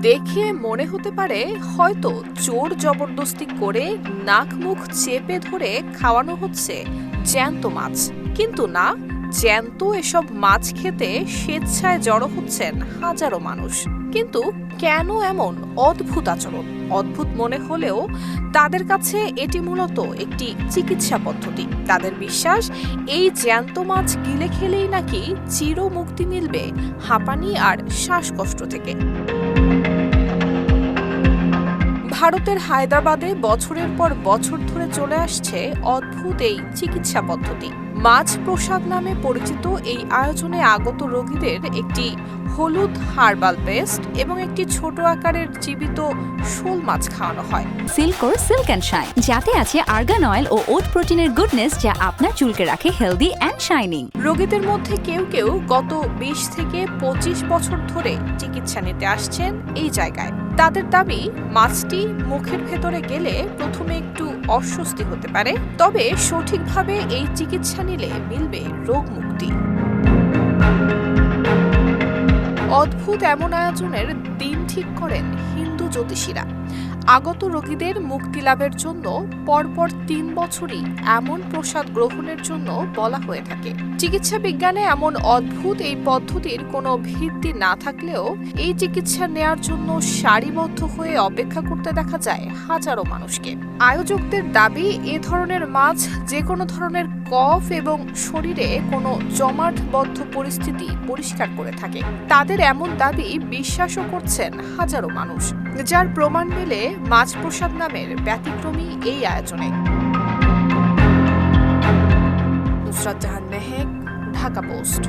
দেখে মনে হতে পারে হয়তো জোর জবরদস্তি করে নাক মুখ চেপে ধরে খাওয়ানো হচ্ছে জ্যান্ত মাছ। কিন্তু না, জ্যান্ত এসব মাছ খেতে স্বেচ্ছায় জড়ো হচ্ছেন হাজারো মানুষ। কিন্তু কেন এমন অদ্ভুত আচরণ? অদ্ভুত মনে হলেও তাদের কাছে এটি মূলত একটি চিকিৎসা পদ্ধতি। তাদের বিশ্বাস, এই জ্যান্ত মাছ গিলে খেলেই নাকি চির মুক্তি মিলবে হাঁপানি আর শ্বাসকষ্ট থেকে। ভারতের হায়দ্রাবাদে বছরের পর বছর ধরে চলে আসছে অদ্ভুত এই চিকিৎসা পদ্ধতি। মাছ প্রসাদ নামে পরিচিত এই আয়োজনে আগত রোগীদের একটি হলুদ হার্বাল পেস্ট এবং একটি ছোট আকারের জীবিত শোল মাছ খাওয়ানো হয়। সিল্কোর সিল্ক অ্যান্ড শাইন যাতে আছে আর্গান অয়েল ও ওট প্রোটিনের গুডনেস যা আপনার চুলকে রাখে হেলদি অ্যান্ড শাইনিং রোগীদের মধ্যে কেউ কেউ গত বিশ থেকে পঁচিশ বছর ধরে চিকিৎসা নিতে আসছেন এই জায়গায়। তাদের দাবি মাছটি মুখের ভেতরে গেলে প্রথমে একটু অস্বস্তি হতে পারে তবে সঠিকভাবে এই চিকিৎসা নিলে মিলবে রোগ মুক্তি অদ্ভুত এমন আয়োজনের দিন ঠিক করেন হিন্দু জ্যোতিষীরা। আগত রোগীদের মুক্তি লাভের জন্য পরপর তিন বছরই এমন প্রসাদ গ্রহণের জন্য বলা হয়ে থাকে। চিকিৎসা বিজ্ঞানে এমন অদ্ভুত এই পদ্ধতির কোনো ভিত্তি না থাকলেও এই চিকিৎসা নেয়ার জন্য সারিবদ্ধ হয়ে অপেক্ষা করতে দেখা যায় হাজারো মানুষকে। আয়োজকদের দাবি, এ ধরনের মাছ যে কোনো ধরনের কফ এবং শরীরে কোনো জমাটবদ্ধ পরিস্থিতি পরিষ্কার করে থাকে। তাদের এমন দাবি বিশ্বাসও করছেন হাজারো মানুষ। যার প্রমাণ মিলে মাছ প্রসাদ নামের ব্যতিক্রমী এই আয়োজনে। নুসরাত জাহান মেহেক ঢাকা পোস্ট।